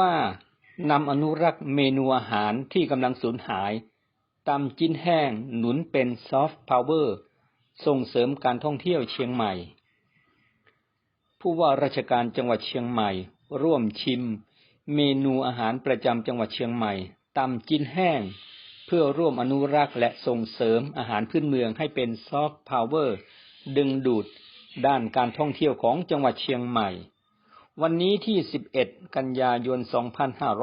ว่านำอนุรักษ์เมนูอาหารที่กำลังสูญหายตำจิ้นแห้งหนุนเป็นซอฟต์พาวเวอร์ส่งเสริมการท่องเที่ยวเชียงใหม่ ผู้ว่าราชการจังหวัดเชียงใหม่ ร่วมชิม เมนูอาหารประจำจังหวัดเชียงใหม่ตำจิ้นแห้ง เพื่อร่วมอนุรักษ์และส่งเสริมอาหารพื้นเมืองให้เป็นซอฟต์พาวเวอร์ดึงดูดด้านการท่องเที่ยวของจังหวัดเชียงใหม่ วันนี้ที่ 11 กันยายน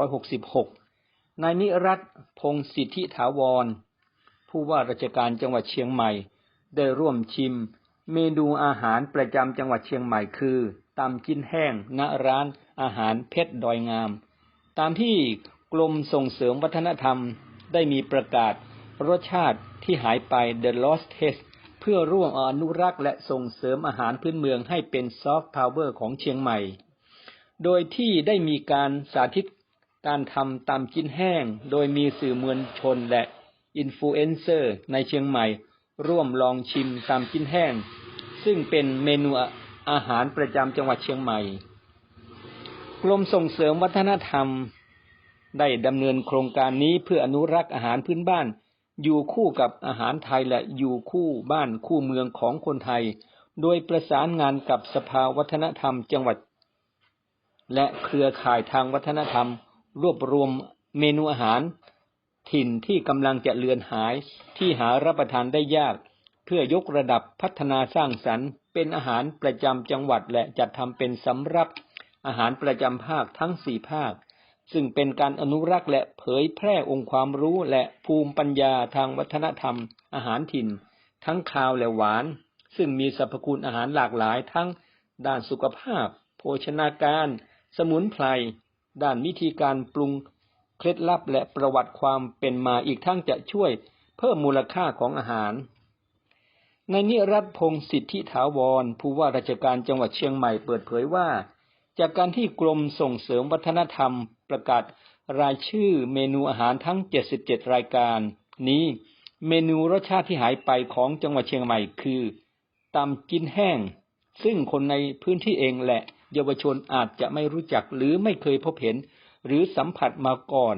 2566 นายนิรัตพงศิทธิถาวร ผู้ว่าราชการจังหวัดเชียงใหม่ ได้ร่วมชิม เมนูอาหารประจำจังหวัดเชียงใหม่คือตำจิ้นแห้งณร้านอาหารเพชรดอยงาม ตามที่กรมส่งเสริมวัฒนธรรมได้มีประกาศรสชาติที่หายไป The Lost Taste เพื่อร่วมอนุรักษ์และส่งเสริมอาหารพื้นเมืองให้เป็นซอฟต์พาวเวอร์ของเชียงใหม่ โดยที่ได้มีการสาธิตการทำตำจิ้นแห้ง โดยมีสื่อมวลชนและอินฟลูเอนเซอร์ในเชียงใหม่ ร่วมลองชิมตำจิ้นแห้ง ซึ่งเป็นเมนูอาหารประจำจังหวัดเชียงใหม่ กรมส่งเสริมวัฒนธรรม ได้ดำเนินโครงการนี้เพื่ออนุรักษ์อาหารพื้นบ้าน อยู่คู่กับอาหารไทยและอยู่คู่บ้านคู่เมืองของคนไทย โดยประสานงานกับสภาวัฒนธรรมจังหวัด และเครือข่ายทางวัฒนธรรม รวบรวมเมนูอาหาร ถิ่นที่กำลังจะเลือนหายที่หารับประทานได้ยาก เพื่อยกระดับพัฒนาสร้างสรรค์ เป็นอาหารประจำจังหวัดและจัดทำเป็นสำรับอาหารประจำภาคทั้งสี่ภาค ซึ่งเป็นการอนุรักษ์และเผยแพร่องค์ความรู้และภูมิปัญญาทางวัฒนธรรม อาหารถิ่น ทั้งคาวและหวาน ซึ่งมีสรรพคุณอาหารหลากหลายทั้งด้านสุขภาพ โภชนาการ สมุนไพร ด้านวิธีการปรุงเคล็ดลับและประวัติความเป็นมาอีกทั้งจะช่วยเพิ่มมูลค่าของอาหาร ในนิรัตพงศ์สิทธิถาวร ผู้ว่าราชการจังหวัดเชียงใหม่เปิดเผยว่า จากการที่กรมส่งเสริมวัฒนธรรม ประกาศรายชื่อเมนูอาหารทั้ง 77 รายการ นี้เมนูรสชาติที่หายไปของจังหวัดเชียงใหม่คือตำจิ้นแห้ง ซึ่งคนในพื้นที่เองแหละ เยาวชนอาจจะไม่รู้จักหรือไม่เคยพบเห็น หรือสัมผัสมาก่อน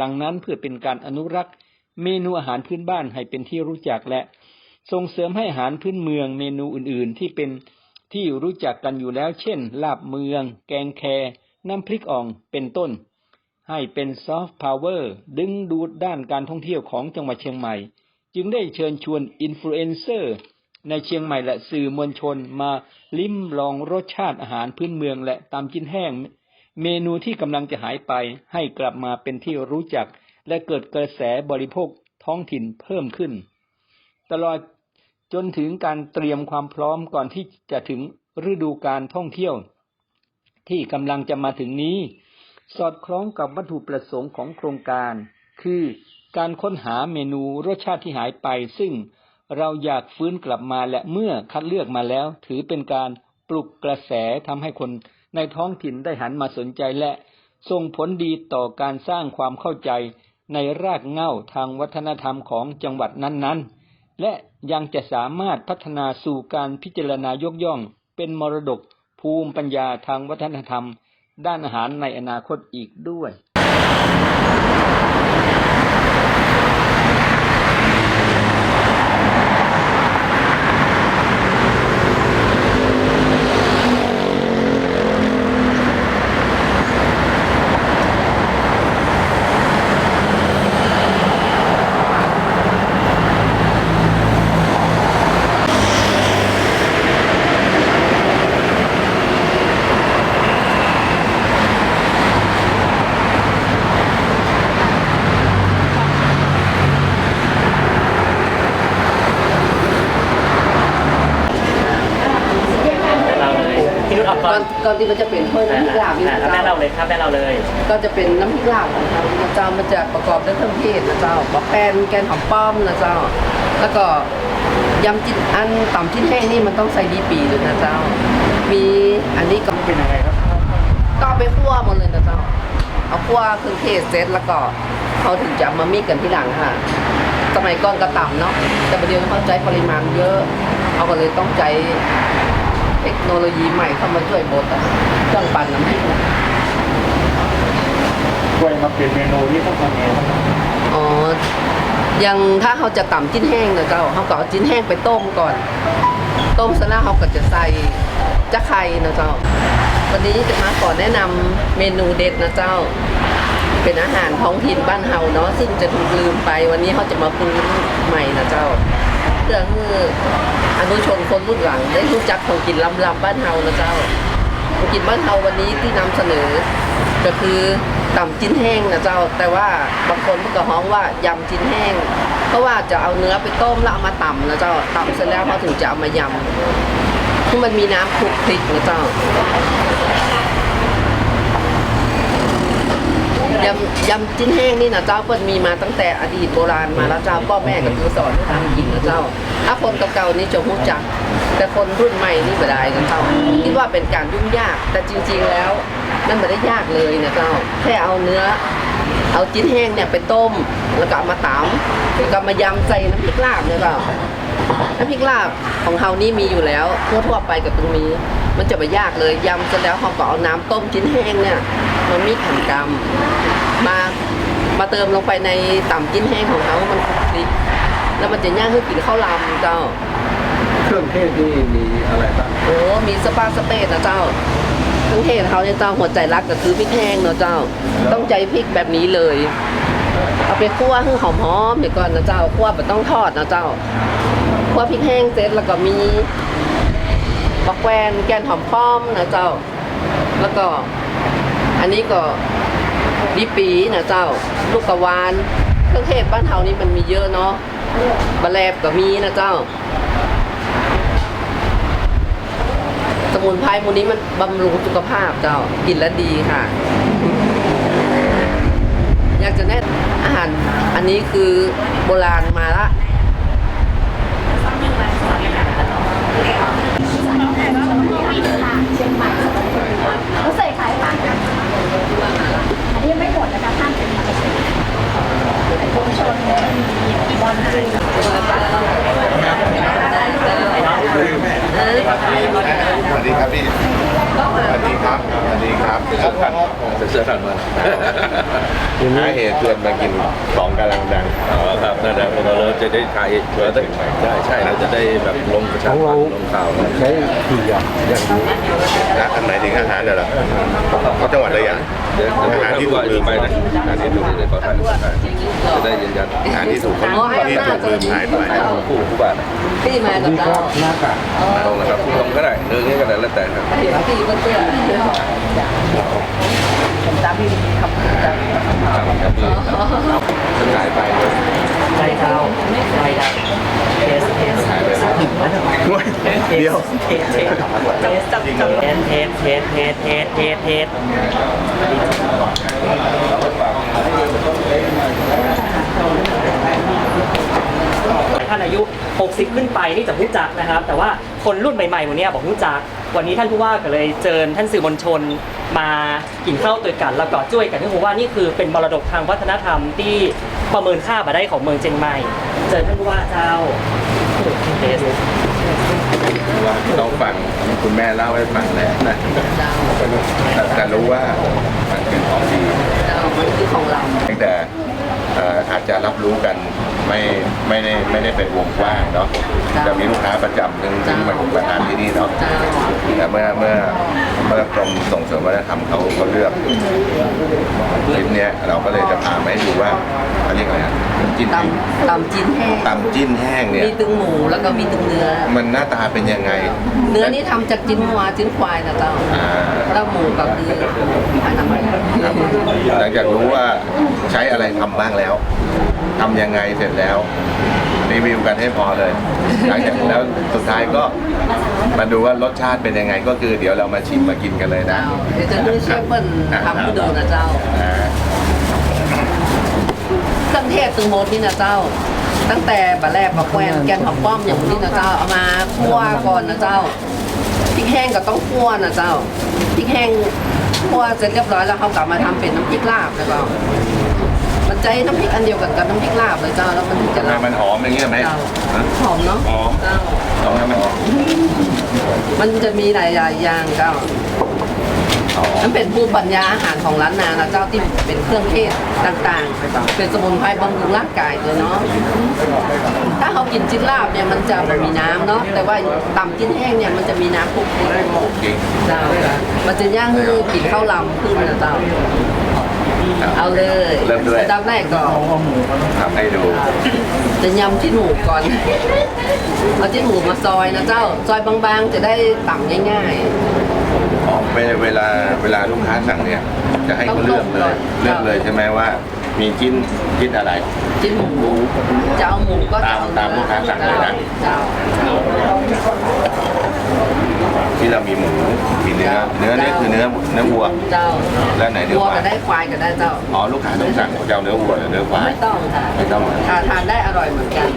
ดังนั้นเพื่อเป็นการอนุรักษ์ เมนูอาหารพื้นบ้านให้เป็นที่รู้จักและส่งเสริมให้อาหารพื้นเมืองเมนูอื่นๆ ที่เป็นที่รู้จักกันอยู่แล้ว เช่น ลาบเมือง แกงแค น้ำพริกอ่องเป็นต้น ให้เป็นซอฟต์พาวเวอร์ดึงดูดด้านการท่องเที่ยวของจังหวัดเชียงใหม่ จึงได้เชิญชวนอินฟลูเอนเซอร์ ในเชียงใหม่และสื่อมวลชนมาลิ้มลองรสชาติอาหารพื้นเมืองและตามกินแห้ง เมนูที่กำลังจะหายไปให้กลับมาเป็นที่รู้จัก และเกิดกระแสบริโภคท้องถิ่นเพิ่มขึ้น ตลอดจนถึงการเตรียมความพร้อมก่อนที่จะถึงฤดูการท่องเที่ยว ที่กำลังจะมาถึงนี้ สอดคล้องกับวัตถุประสงค์ของโครงการ คือการค้นหาเมนูรสชาติที่หายไปซึ่ง เราอยากฟื้นกลับมาและเมื่อคัดเลือกมาแล้ว ถือเป็นการปลุกกระแสทำให้คนในท้องถิ่นได้หันมาสนใจและส่งผลดีต่อการสร้างความเข้าใจในรากเหง้าทางวัฒนธรรมของจังหวัดนั้นๆ และยังจะสามารถพัฒนาสู่การพิจารณายกย่อง เป็นมรดกภูมิปัญญาทางวัฒนธรรม ด้านอาหารในอนาคตอีกด้วย เราเลยพี่นุชเอาก่ ก่ อ อน นก่อนที่มันจะเป็นถ้วยน้ำพริกลาบนี่ อ่า นะ แม่เจ้าเราเลยครับแม่เราเลย ก็จะเป็นน้ำพริกลาบของเรานะเจ้ามันจะประกอบด้วยเครื่องเทศนะเจ้าบะแป้นแกนหอมป้อมนะเจ้า แล้วก็ยำจิ้นอันต่ำชิ้นแห้งนี่มันต้องใส่ดีปีด้วยนะเจ้า มีอันนี้ก็เป็นยังไงครับก็เอาไปคั่วหมดเลยนะเจ้า เอาคั่วเครื่องเทศเสร็จแล้วก็เขาถึงจะมามิกกันที่หลังค่ะ สมัยก่อนก็ต่ำเนาะแต่ประเดี๋ยวนี้เขาใช้ปริมาณเยอะเขาก็เลยต้องใช้เทคโนโลยีใหม่เข้ามาช่วยบดอะเครื่องปั่นน้ำพริกนะ กล้วยมาเป็นเมนูที่ต้องทำเองครับอ๋อยังถ้าเขาจะต่ำจิ้นแห้งนะเจ้าเขาก็เอาจิ้นแห้งไปต้มก่อน ต้มเสร็จแล้วเขาก็จะใส่จะไข่นะเจ้า วันนี้จะมาขอแนะนำเมนูเด็ดนะเจ้า เป็นอาหารท้องถิ่นบ้านเฮาเนาะซึ่งจะถูกลืมไปวันนี้เขาจะมาฟื้นใหม่นะเจ้าเพื่อให้อนุชนคนรุ่นหลังได้รู้จักของกินล้ำๆบ้านเฮานะเจ้า ธุรกินบ้านเราวันนี้ที่นำเสนอ ก็คือต่ำจิ้นแห้งนะเจ้า แต่ว่าบางคนก็ฮ้องว่ายำจิ้นแห้งเพราะว่าจะเอาเนื้อไปต้มแล้วเอามาต่ำนะเจ้าต่ำเสร็จแล้วเขาถึงจะเอามายำที่มันมีน้ำคลุกคลิกนะเจ้า ยำยำจิ้นแห้งนี่นะเจ้าเปิดมีมาตั้งแต่อดีตโบราณมาแล้วเจ้าพ่อแม่ก็คือสอนให้ทำกินนะเจ้าถ้าคนเก่าๆนี่จะรู้จัก แต่คนรุ่นใหม่นี่ไม่ได้นะเจ้าคิดว่าเป็นการยุ่งยาก แต่จริง ๆแล้วมันไม่ได้ยากเลยนะเจ้าแค่เอาเนื้อ เอาจิ้นแห้งเนี่ยไปต้ม แล้วก็เอามาตำแล้วก็มายำใส่น้ำพริกลาบเนี่ยเปล่า น้ำพริกลาบของเฮานี่มีอยู่แล้วทั่วๆไปกับตรงนี้ มันจะไม่ยากเลยยำเสร็จแล้วเขาก็เอาน้ำต้มจิ้นแห้งเนี่ยมามีขันกำมามาเติมลงไปในต่ำจิ้นแห้งของเขามันคลุกคลิกแล้วมันจะย่างให้กินข้าวลำเจ้า เครื่องเทศนี่มีอะไรบ้างโอ้มีสปาสเปซนะเจ้าเครื่องเทศเขาเนี่ยเจ้าหัวใจรักก็คือพริกแห้งเนาะเจ้า ต้องใจพริกแบบนี้เลย เอาไปคั่วให้หอมๆเดี๋ยวก่อนนะเจ้าคั่วแบบต้องทอดนะเจ้า คั่วพริกแห้งเสร็จแล้วก็มีบักแวนแกนหอมป้อมนะเจ้า แล้วก็อันนี้ก็ดีปีนะเจ้า ลูกกระวานเครื่องเทศบ้านเฮานี่มันมีเยอะเนาะบะแลบก็มีนะเจ้า สมุนไพรพวกนี้มันบำรุงสุขภาพเจ้า กินแล้วดีค่ะ อยากจะแนะอาหารอันนี้คือโบราณมาละ เขาใส่ขายปากนะอันนี้ยังไม่หมดนะคะท่านเป็นเกษตรชุมชนมีบอลไทยเออสวัสดีครับพี่สวัสดีครับ สวัสดีครับเสื้อขันเสื้อถัดมาหาเหตุชวนมากินของกำลังดังอ๋อครับนั่นแหละเราเราจะได้ถ่ายเราได้ใช่ใช่เราจะได้แบบลงประชาสัมพันธ์ลงข่าวใช้ขี่อย่างอย่างนี้นะอันไหนถึงอาหารเหรอเขาจังหวัดระยองเดี๋ยวอาหารที่ถูกลืมไปนะอาหารที่ถูกลืมไปขอถ่ายขอถ่ายจะได้ยืนยันอาหารที่ถูกเขาที่ถูกลืมหายไปผู้ผู้บาทพี่มากับเจ้าหน้ากากตรงนะครับตรง ก็ได้เรื่องนี้ก็ได้แล้วแต่ครับพี่พี่ก็เสื้อผมตามพี่คำพูดจ้ะครับครับพี่หายไปใจเท้าใจดำเทสเทสหายไปเดียวเทสเทสเทสจับจับเทสเทสเทสเทสเทสเทสเทสท่านอายุ 60 ขึ้นไปนี่จะรู้จักนะครับ แต่ว่าคนรุ่นใหม่ๆวันนี้บอกรู้จัก วันนี้ท่านผู้ว่าก็เลยเชิญท่านสื่อมวลชนมากินข้าวตัวกัน แล้วก็ช่วยกันที่ผมว่านี่คือเป็นมรดกทางวัฒนธรรมที่ประเมินค่ามาได้ของเมืองเชียงใหม่ เจอท่านผู้ว่าเจ้าเทสว่าต้องฟังคุณแม่เล่าให้ฟังแล้วนะเจ้าแต่แต่รู้ว่ามันเป็นของดีเจ้ามันคือของเราเพียงแต่เอ่ออาจจะรับรู้กัน ไม่ไม่ได้ไม่ได้เป็นวงกว้างเนาะจะมีลูกค้าประจำถึงถึงมามาทานที่นี่เนาะเจ้าแต่เมื่อเมื่อเมื่อกรมส่งเสริมวัฒนธรรมเขาเขาเลือกคลิปเนี้ยเราก็เลยจะพามาให้ดูว่าเขาเรียกอะไรอะจิ้นตำตำจิ้นแห้งตำจิ้นแห้งเนี่ยมีตึงหมูแล้วก็มีตึงเนื้อ มันหน้าตาเป็นยังไง เนื้อนี่ทำจากจิ้นวัวจิ้นควายนะเจ้าอ่าแล้วหมูก็คืออนามัยครับหลังจากรู้ว่าใช้อะไรทำบ้างแล้ว ทำยังไงเสร็จแล้ว รีวิวกันให้พอเลย หลังจากแล้วสุดท้ายก็มาดูว่ารสชาติเป็นยังไง ก็คือเดี๋ยวเรามาชิมมากินกันเลยนะ เจ้าเดี๋ยวจะให้เชฟเปิ้ลทำให้ดูนะเจ้า อ่า เครื่องเทศตึงโมดนี่นะเจ้า ตั้งแต่บะแรกบะแควนแกนหอมป้อมอย่างนี้นะเจ้าเอามาคั่วก่อนนะเจ้าพริกแห้งก็ต้องคั่วนะเจ้าพริกแห้งคั่วเสร็จเรียบร้อยแล้วเขากลับมาทำเป็นน้ำพริกลาบนะเจ้ามันจะ ให้น้ำพริกอันเดียวกันกับน้ำพริกลาบเลยเจ้าแล้วมันถึงจะทำไมลาบมันหอมอย่างนี้ไหมเจ้าฮะหอมเนาะหอมเจ้าหอมไหมมันหอมมันจะมีหลายๆอย่างเจ้าอ๋อมันเป็นภูมิปัญญาอาหารของร้านนานะเจ้าที่เป็นเครื่องเทศต่างๆ เป็นสมุนไพรบำรุงร่างกายตัวเนาะถ้าเขากินจิ้นลาบเนี่ยมันจะไม่มีน้ำเนาะแต่ว่าตำจิ้นแห้งเนี่ยมันจะมีน้ำคลุกคลิกจริงเจ้ามันจะย่างให้กินข้าวลำขึ้นนะเจ้า เอาเลยเริ่มด้วยอันดับแรกก่อนทำให้ดูจะยำจิ้นหมูก่อน เอาจิ้นหมูมาซอยนะเจ้า ซอยบางๆ จะได้ต่ำง่ายอ๋อเวลาเวลาเวลาลูกค้าสั่งเนี่ย จะให้เขาเลือกเลย เลือกเลยใช่ไหมว่า มีจิ้นจิ้นอะไรๆจิ้นหมูจะเอาหมูก็จะเอาตามตามลูกค้าสั่งเลยนะเจ้าที่เรามีหมูมีเนื้อเนื้อเนี่ยคือเนื้อเนื้อวัวเจ้าแล้วไหนเนื้อวัวควาก็ยได้ควายก็ได้เจ้าอ๋อลูกค้าต้องสั่งจะเอาเนื้อวัวหรือเนื้อควายไม่ต้องค่ะไม่ต้องทานทานได้อร่อยเหมือนกัน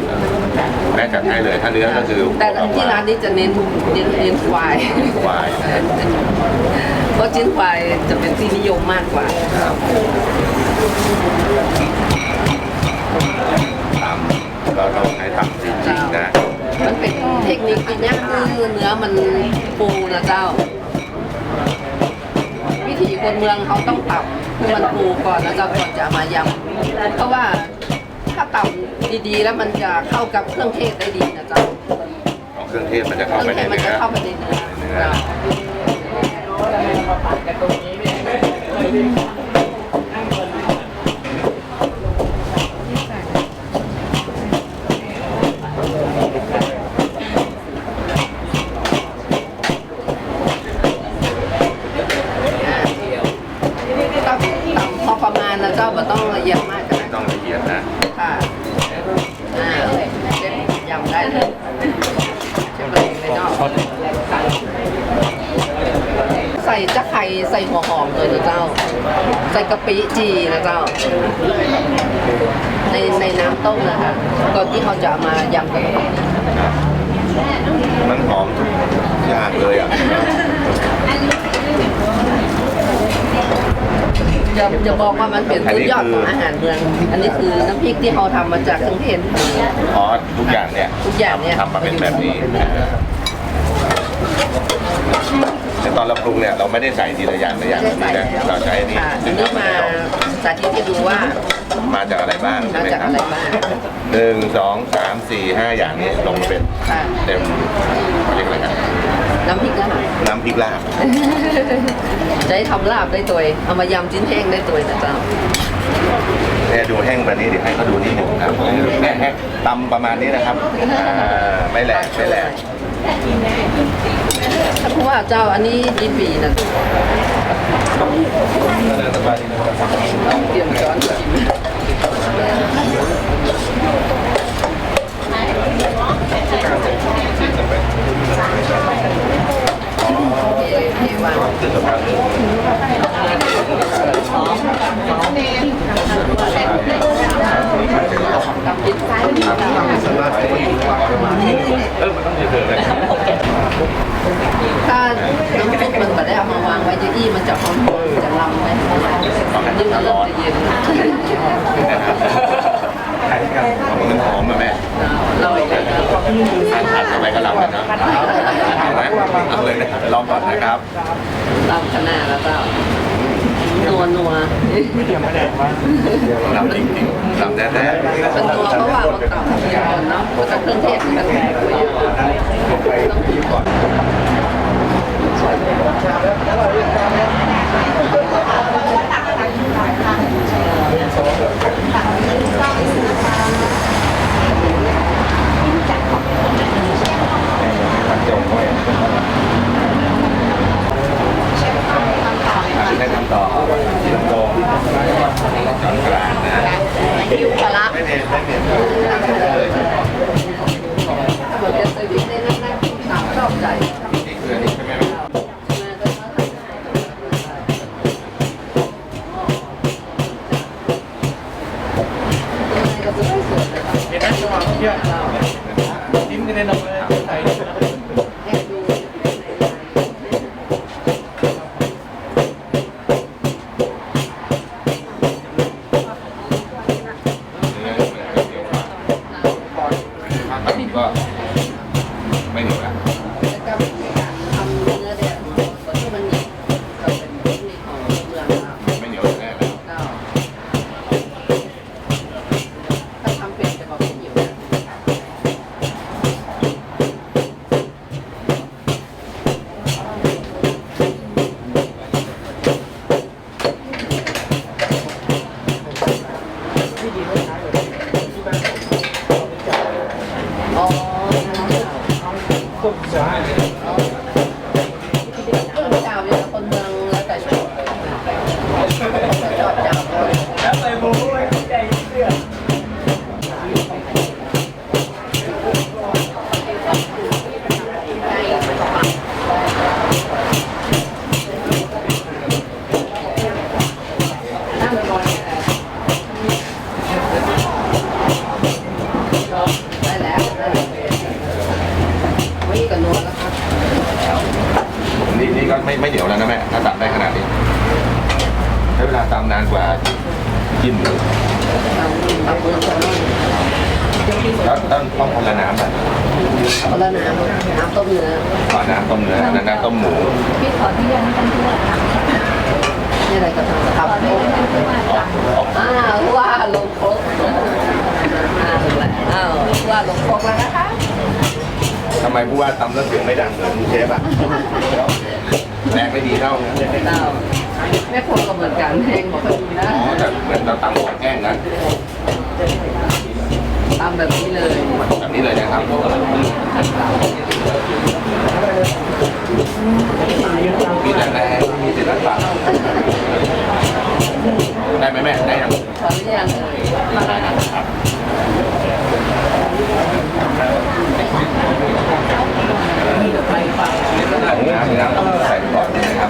แม่จัดให้เลยถ้าเนื้อก็คือแต่ที่ร้านนี้จะเน้นเน้นเน้นควายควาย เพราะชิ้นควายจะเป็นที่นิยมมากกว่า ครับตำเราต้องใช้ตำจริงๆนะมันเป็นเทคนิคที่ยากคือเนื้อมันฟูนะเจ้า วิธีคนเมืองเขาต้องตับให้มันฟูก่อนแล้วเจ้าก่อนจะเอามายำเพราะว่าถ้าตับดีๆ แล้วมันจะเข้ากับเครื่องเทศได้ดีนะเจ้าของเครื่องเทศมันจะเคเข้ารื่องไปเทในศมันเนื้จะอเข้าไปในเนื้อ เนื้อ เจ้า ตับตับ พอประมาณนะเจ้าไม่ต้องละเอียดมากก็ไม่ได้ต้องละเอียดนะค่ะอ่าเชฟยำได้เลยเชฟเลยเลยเนาะใส่ จะไข่ใส่หัวหอมเลยนะเจ้า ใส่กะปิจีนะเจ้า ในในน้ำต้มนะคะก่อนที่เขาจะเอามายำกับมันหอมทุกอย่างเลยอะจะจะบอกว่ามันเป็นสุดยอดของอาหารเมือง อันนี้คือน้ำพริกที่เขาทำมาจากเครื่องเทศอ๋อทุกอย่างเนี่ย ทุกอย่างเนี่ยทำมาเป็นแบบนี้แต่ตอนเราปรุงเนี่ยเราไม่ได้ใส่ทีละอย่างละอย่างแบบนี้นะเราใช้อันนี้ค่ะซึ่งนี่ทำมามาแล้วสาธิตให้ดูว่ามาจากอะไรบ้างใช่มาไหมจากครับอะไรบ้างหนึ่งสองสามสี่ห้าอย่างนี้ลงเป็นค่ะเต็มเรียกอะไรกันน้ำพริกลาบน้ำพริกลาบจะให้ทำลาบได้ตัวเองเอามายำจิ้นแห้งได้ตัวเองนะเจ้าเนี่ยดูแห้งแบบนี้เดี๋ยวให้เขาดูนิดหนึ่งครับแห้งแห้งตำประมาณนี้นะครับอ่าไม่แหลกไม่แหลก ท่านผู้ว่าเจ้าอันนี้ดีปีนะเตรียมช้อนชิมเอเอวางกับจิ้นซ้ายดี ถ้าน้ำซุปมันไม่ได้เอามาวางไว้จะอี้มันจะหอมๆจะลำไหมนี่มันเริ่มจะเย็นมันหอมอะแม่ เราอีกแล้ว ผัดทำไมก็ลำกันเนาะ เอาไหมเอาเลยนะลองก่อนนะครับลำขนาดแล้วเจ้านัวนัวลำจริงๆลำแท้เป็นนัวเพราะว่ามันต่ำอย่างเนาะแล้วก็เครื่องเทศมันแพงกว่าๆ ได้ทำต่อที่ลำโพงสงกรานต์นะอยู่กับรักไม่เปลี่ยนไม่เปลี่ยนเลย พี่ขอที่ยังท่านผู้ว่าค่ะนี่อะไรก็ทำครับท่านผู้ว่าค่ะอ้าวว่าลงครกอ้าวถึงแล้วอ้าวว่าลงครกแล้วนะคะทำไมผู้ว่าตำแล้วเสียงไม่ดังเหมือนเชฟอะแรงไม่ดีเท่านะเจ้าแม่ครัวก็เหมือนกันเพลงบอกว่าดีนะอ๋อแต่เหมือนเราตำของแห้งนะตามแบบนี้เลยแบบนี้เลยนะครับ มีแต่แรงไม่มีศิลปะได้ไหมแม่ได้ยังพอหรือยังเอ่ยของน้ำน้ำต้องใส่ก่อนนะครับ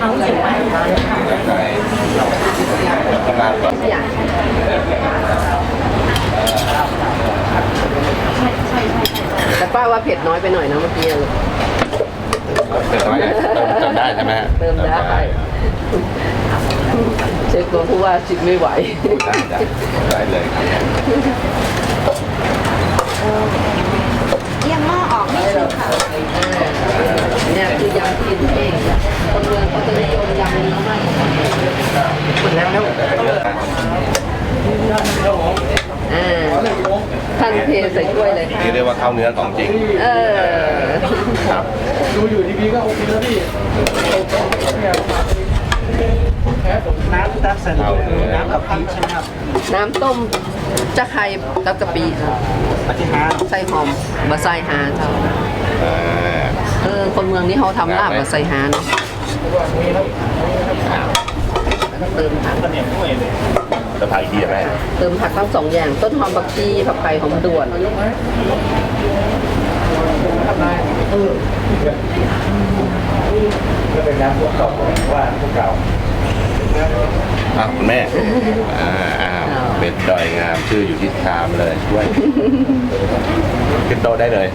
เอาเสร็จไปใส่น้ำก่อนอย่างแต่ป้าว่า เผ็ดน้อยไปหน่อยนะเมื่อกี้ลูกเติมได้เติมได้ใช่ไหมฮะเติมได้เช็คตัวผู้ว่าชิมไม่ไหวได้ได้ได้เลยครับเอียงหม้อออกนิดนึงค่ะเนี่ยคือยำกินเองคนเมืองเขาจะนิยมยำนี้มากอ่า ท่านเทใส่ถ้วยเลยค่ะนี่เรียกว่าข้าวเนื้อของจริง เออครับ ดูอยู่ทีวีก็โอเคแล้วพี่น้ำตักใส่น้ำกับพริกใช่ไหมครับ น้ำต้มจะไข่ตับกะปิค่ะปฏิหารใส่หอมบะไซฮาเจ้าอ่าเออคนเมืองนี่เขาทำลาบบะไซฮาเนาะเติมผั กก็เนี่ยด้วยเลยจะพายดีไหมเติมผักทั้งสองอย่างต้นหอมบักชีผักไผ่หอมด่วนก็เป็นน้ำพวกเก่าว่าพวกเก่าอะคุณแม่อ่าอ้าวเป็ดดอยงามชื่ออยู่ที่ชามเลยช่วยขึ้นโต๊ะได้เลย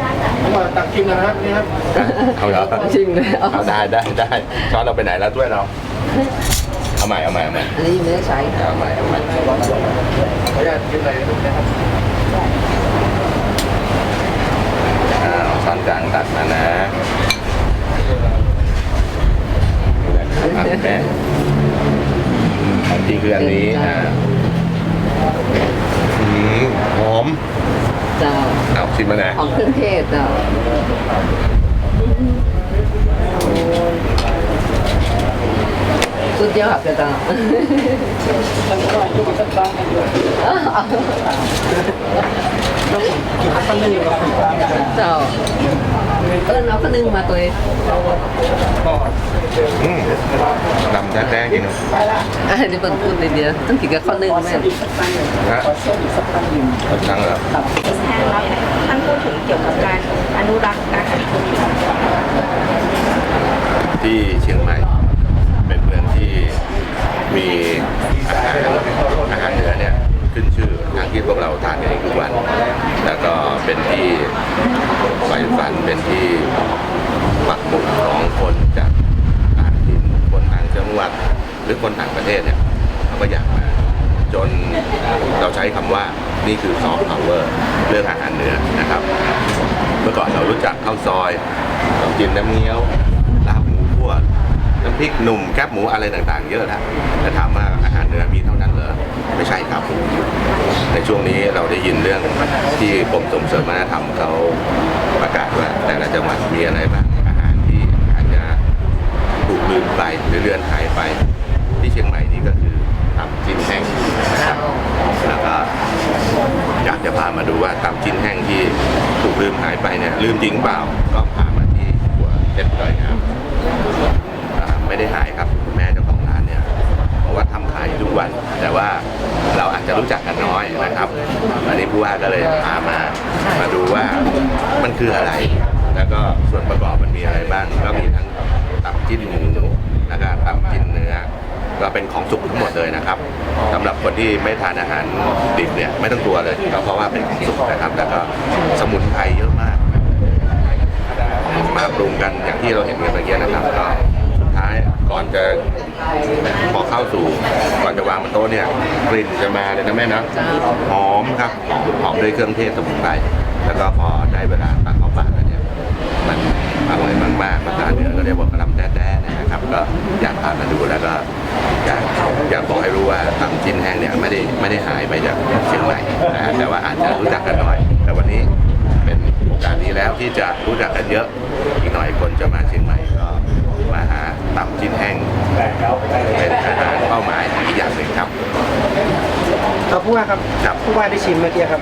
มาตักกินนะครับนี่ครับอะเอาเหรอจริงเลยเอาเอาได้ได้ได้ช้อนเราไปไหนแล้วด้วยเรา เอาใหม่เอาใหม่เอาใหม่อันนี้ยังไม่ได้ใช้เอาใหม่เอาใหม่ขออนุญาตกินอะไรนะครับอ้าวช้อนกลางตัดมานะอะแม่ของจริงคืออันนี้อ่าอืมหอมเจ้าเอาชิมมาไหนของเครื่องเทศเจ้า สุดยอดเลยเจ้าเจ้าเออเราก็นึ่งมาตัวเองอืมดำแท้ๆจริงอะนี่เปิดพูดเลยเดียวต้องกินกับข้าวนึ่งแม่นะเอาช่างเหรอแทนเราท่านพูดถึงเกี่ยวกับการอนุรักษ์อาหารพื้นถิ่นที่เชียงใหม่เป็นเมืองที่ มีอาหารอาหารเหนือเนี่ยขึ้นชื่อทางที่พวกเราทานกันเองทุกวัน แล้วก็เป็นที่ใฝ่ฝันเป็นที่ปักหมุดของคนจากต่างถิ่นคนต่างจังหวัดหรือคนต่างประเทศเนี่ยเขาก็อยากมาจนเราใช้คำว่านี่คือซอฟต์พาวเวอร์เรื่องอาหารเหนือนะครับ เมื่อก่อนเรารู้จักข้าวซอยขนมจีนน้ำเงี้ยว น้ำพริกหนุ่มแคบหมูอะไรต่างๆ เยอะแล้วแต่ถามว่าอาหารเหนือมีเท่านั้นเหรอไม่ใช่ครับ ในช่วงนี้เราได้ยินเรื่องที่กรมส่งเสริมวัฒนธรรมเขาประกาศว่าแต่ละจังหวัดมีอะไรบ้างอาหารที่อาจจะถูกลืมไปหรือเลือนหายไป ที่เชียงใหม่นี่ก็คือทำจิ้นแห้งนะครับแล้วก็อยากจะพามาดูว่าตำจิ้นแห้งที่ถูกลืมหายไปเนี่ยลืมจริงเปล่าก็พามาที่ครัวเพชรดอยงามอ่า ไม่ได้หายครับคุณแม่เจ้าของร้านเนี่ยบอกว่าทำขายทุกวัน แต่ว่าเราอาจจะรู้จักกันน้อยนะครับอันนี้ผู้ว่าก็เลยพามามาดูว่ามันคืออะไร แล้วก็ส่วนประกอบมันมีอะไรบ้างก็มีทั้งตับจิ้นหมูนะครับตับจิ้นเนื้อก็เป็นของสุกทั้งหมดเลยนะครับสำหรับคนที่ไม่ทานอาหารดิบเนี่ยไม่ต้องกลัวเลยก็เพราะว่าเป็นของสุกนะครับแล้วก็สมุนไพรเยอะมากมาปรุงกันอย่างที่เราเห็นกันเมื่อกี้นะครับก็ ก่อนจะพอเข้าสู่ก่อนจะวางบนโต๊ะเนี่ยกลิ่นจะมาเลยนะแม่นะหอมครับหอมด้วยเครื่องเทศสมุนไพรแล้วก็พอได้เวลาตักเข้าปากแล้วเนี่ยมันอร่อยมากๆภาษาเหนือก็เรียกว่ากระลำแต้ๆนะครับ ก็อยากพามาดูแล้วก็อยากอยากบอกให้รู้ว่าตำจิ้นแห้งเนี่ยไม่ได้ไม่ได้หายไปจากเชียงใหม่นะฮะแต่ว่าอาจจะรู้จักกันหน่อย แต่วันนี้เป็นโอกาสดีแล้วที่จะรู้จักกันเยอะอีกหน่อยคนจะมาเชียงใหม่ก็มาหาตับจิ้นแห้ง เป็นอาหารเป้าหมายอีกอย่างหนึ่งครับครับผู้ว่าครับครับผู้ว่าได้ชิมเมื่อกี้ครับ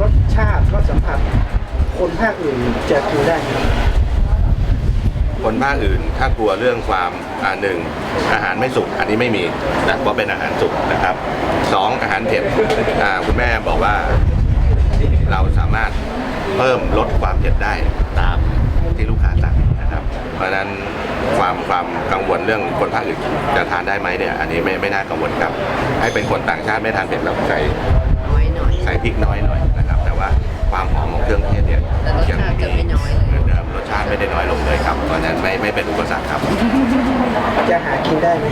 รสชาติรสสัมผัส คนภาคอื่นจะกินได้ไหมคนภาคอื่นถ้ากลัวเรื่องความอ่าหนึ่งอาหารไม่สุกอันนี้ไม่มีนะเพราะเป็นอาหารสุกนะครับสองอาหารเผ็ดอ่าคุณแม่บอกว่าเราสามารถเพิ่มลดความเผ็ดได้ตามที่ลูกค้าสั่งนะครับ เพราะฉะนั้น ความความกังวลเรื่องคนภาคอื่นจะทานได้ไหมเนี่ย อันนี้ไม่ไม่น่ากังวลครับ ให้เป็นคนต่างชาติไม่ทานเผ็ดเราใส่น้อยหน่อยใส่พริกน้อยหน่อยนะครับ แต่ว่าความหอมของเครื่องเทศเนี่ยแต่รสชาติจะไม่น้อยเลยเหมือนเดิมรสชาติไม่ได้น้อยลงเลยครับเพราะฉะนั้นไม่ไม่เป็นอุปสรรคครับ จะหากินได้ไหม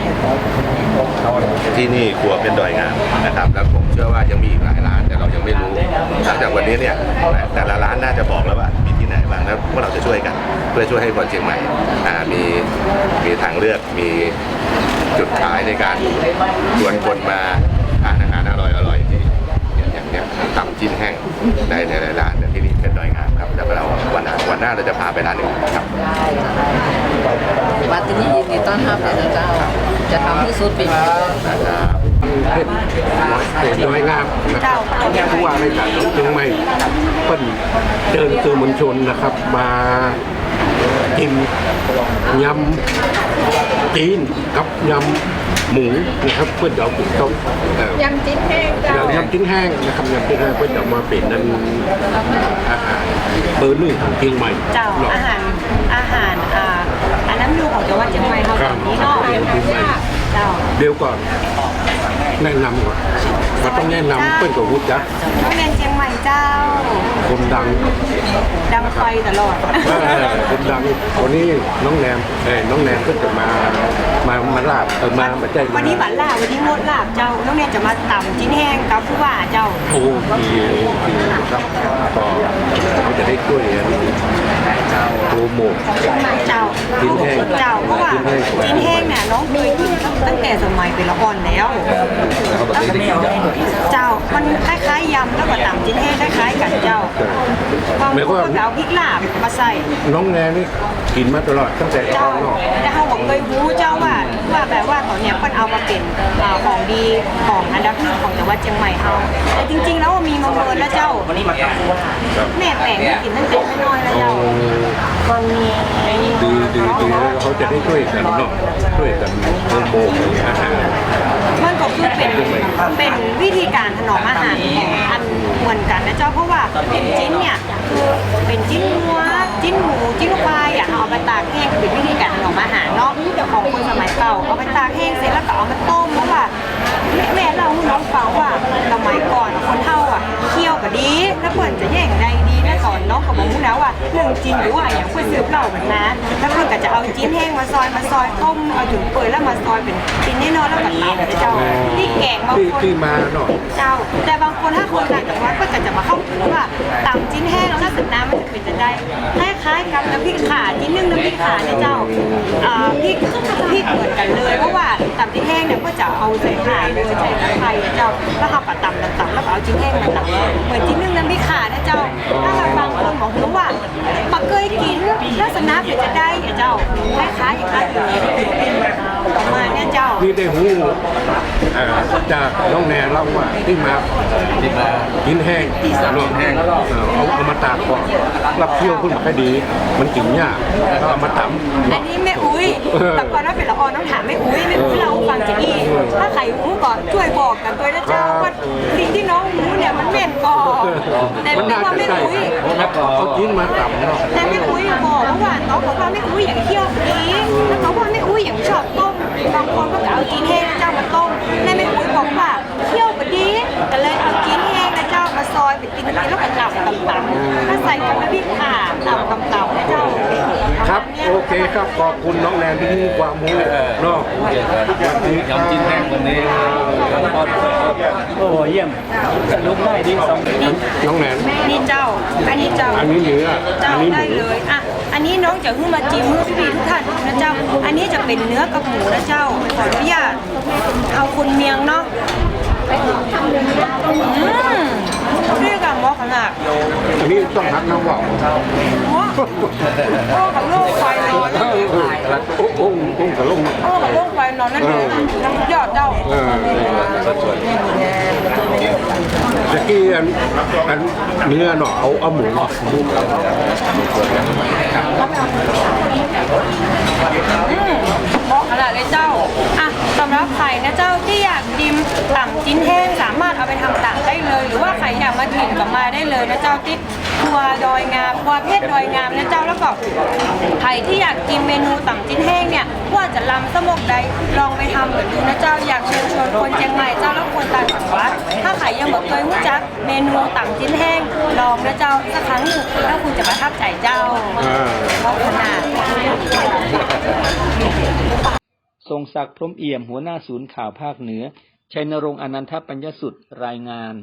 ที่นี่ครัวเป็นดอยงามนะครับ แล้วผมเชื่อว่ายังมีอีกหลายร้านแต่เรายังไม่รู้หลังจากวันนี้เนี่ยแต่ละร้านน่าจะบอกแล้วว่ามี ที่ไหนบ้างแล้วพวกเราจะช่วยกัน เพื่อช่วยให้คนเชียงใหม่อ่ามีมีทางเลือกมีจุดขายในการชวนคนมาทานอาหารอร่อยอร่อยๆที่อย่างเนี้ยตำจิ้นแห้งได้ในหลายร้านแต่ที่นี่เป็นดอยงามครับแล้วเราวันหน้าวันหน้าเราจะพาไปร้านอื่นครับวัดที่นี่ยินดีต้อนรับเลยนะเจ้าจะทำที่สุดปีนี้นะครับ เพชรน้อยงามนะครับผู้ว่าราชการจังหวัดเชียงใหม่เปิ้นเชิญสื่อมวลชนนะครับ มากินยำจีนกับยำหมูนะครับเพื่อจะเอาไปต้มยำจิ้นแห้งจ้ายำจิ้นแห้งนะครับยำจิ้นแห้งเพื่อจะเอามาเป็นนั้นอาหารเบอร์หนึ่งของเชียงใหม่เจ้าอาหารอาหารอ่าอันน้ำอยู่ของจังหวัดเชียงใหม่เขาแบบนี้เนาะเดี๋ยวก่อน แนะนำก่อนเราต้องแนะนำเพื่อนกับวุฒิจักโรงเรียนเชียงใหม่เจ้า คนดังดังไฟตลอดเออคนดังวันนี้น้องแนมเอ้ยน้องแนมก็จะมามามาลาบเออมามาแจ้งวันนี้บัตรลาบวันนี้งดลาบเจ้าโรงเรียนจะมาต่ำจิ้นแห้งกับผู้ว่าเจ้าโอ้ดีดีครับก็เขาจะได้ช่วยกันโปรโมทเจ้าจิ้นแห้งเจ้าเพราะว่าจิ้นแห้งจิ้นแห้งเนี่ยน้องเคยกินตั้งแต่สมัยเป็นละครแล้วเจ้า มันคล้ายๆยำแล้วก็ต่ำจิ้นแห้งคล้ายๆกันเจ้าบางหมายคความนว่าก็เอาพริกลาบมาใส่ น้องแนมนี่กินมาตลอดตั้งแต่ท้เจ้าองเนาะแต่เขาบอกเคยรู้เจ้าว่าว่าแบบว่าตอนเนี้ยเพิ่นเอามาเป็นอ่าของดีของอันดับหนึ่งของจังห วัดเชียงใหม่เขาแต่จริง ๆ แล้วมีมาเมินแล้วเจ้า วันนี้มากับผู้ว่าแม่แปลงให้กินตั้งแต่น้อยๆแล้วเจ้ามันมีดีดีดีแล้วเขาจะได้ช่วยกันเนาะช่วยกันโปรโมทอาหารมันก็คือเป็นเป็นวิธีการถนอมอาหารของอันเหมือนกันนะเจ้าเพราะว่าเป็นจิ้นเนี่ยคือเป็นจิ้นวัวจิ้นหมูจิ้นควายอะเอาไปตากแห้งเป็นวิธีการถนอมอาหารเนาะของคนสมัยเก่าเอาไปตากแห้งเสร็จแล้วก็เอามาต้มเพราะว่า แม่แม่เราให้น้องฟังว่าสมัยก่อนคนเฒ่าอะเคี่ยวก็ดีแล้วเพิ่นจะแย่งใดดีนะตอนน้องก็บอกนะว่าเรื่องจริงหรือว่าอย่างเพิ่นซื้อเหล้าแบบนะแล้วเพิ่นก็จะเอาจิ้นแห้งมาซอยมาซอยต้มเอาถึงเปื่อยแล้วมาซอยเป็นชิ้นน้อยๆแล้วก็ตำเจ้าที่แกงบางคนที่มาเนาะเจ้า แต่บางคนถ้าคนต่างจังหวัดก็จะมาเข้าถึงว่าตำจิ้นแห้งแล้วน่าสึกน้ำมันจะเป็นจะได้คล้ายๆกับน้ำพริกข่าจิ้นนึ่งน้ำพริกข่าเนี่ยเจ้าอ่าพริกพริกเหมือนกันเลยเพราะว่าตำจิ้นแห้งเนี่ยก็จะเอาใส่ข่าเลยใส่ตะไทยเจ้าแล้วเขาปัดต่ำต่ำๆแล้วเอาจิ้งแห้งมาตำเหมือนจิ้งนึ่งน้ำพริกขานะเจ้า ถ้าเราบางคนบอกรู้ว่าปักเคยกินลักษณะเดี๋ยวจะได้เนี่ยเจ้าคล้ายๆอย่างนั้นเลย ประมาณเนี่ยเจ้า นี้ได้หูเอ่อจากน้องแนนเล่าว่าที่มาที่มากินแห้งเนาะแห้งเออเอาเอามาตากก่อนรับเที่ยวขึ้นมาคดี มันกินยากแล้วเอามาตำ อันนี้แม่อุ้ยแต่ก่อนว่าเป็นละออนต้องถามแม่อุ้ยแม่อุ้ยเราฟังจากนี่ถ้าใครรู้ก่อนช่วยบอกกันด้วยนะเจ้าว่าสิ่งที่น้องรู้เนี่ยมันเม่นก่อนแต่มันแต่น่าว่าจะแม่ใช่อุ้ย เขากินมาตำเนาะ แต่แม่อุ้ยบอกว่าหวานน้องบอกว่าแม่อุ้ยอย่างเที่ยวนี้แล้วน้องว่าแม่อุ้ยอย่างชอบต้ม บางคนก็จะเอาจีนแห้งเจ้ามาต้มแม่ไม่อุ้ยบอกว่า โอเคครับ ขอบคุณน้องแนนที่มีความรู้เนาะยำจิ้นแห้งวันนี้โอ้เยี่ยมสรุปได้ดีสองน้องแนนนี่เจ้า อันนี้เจ้า อันนี้เนื้อเจ้าอันนี้หได้มูเลยอะอันนี้น้องจะขึ้นมาจิ้มมือพี่ทุกท่านนะเจ้า อันนี้จะเป็นเนื้อกับหมูนะเจ้า ขออนุญาตเอาคุณเมียงเนาะอืม เรียกกับหมอขนาดอันนี้ต้องหักน้ำว่าวหมอโอ้กับโลกไฟนอนเออเออโอ้โอ้โอ้กระลงโอ้กับโลกไฟนอนนั่นเองน้ำยอดเจ้าเออตะกี้อันอันเนื้อเนาะเอาเอาหมูหมูอืมบอกขนาดเลยเจ้า อะสำหรับใครนะเจ้าที่อยากดิมต่ำจิ้นแห้งสามารถเอาไปทำต่างได้เลย หรือว่าใครอยาก มาถิ่นกับมาได้เลยนะเจ้าที่ครัวดอยงามครัวเพชรดอยงามนะเจ้าแล้วก็ใครที่อยากกินเมนูต่ำจิ้นแห้งเนี่ยว่าจะลำสมกใดลองไปทำกันดูนะเจ้าอยากเชิญชวนคนเชียงใหม่เจ้าแล้วคนต่างจังหวัดถ้าใครยังบอกเคยรู้จักเมนูต่ำจิ้นแห้งลองนะเจ้าสักครั้งหนึ่งแล้วคุณจะประทับใจเจ้าเพราะขนาดทรงศักดิ์พรมเอี่ยมหัวหน้าศูนย์ข่าวภาคเหนือชัยนรงค์อนันทปัญญสุดรายงาน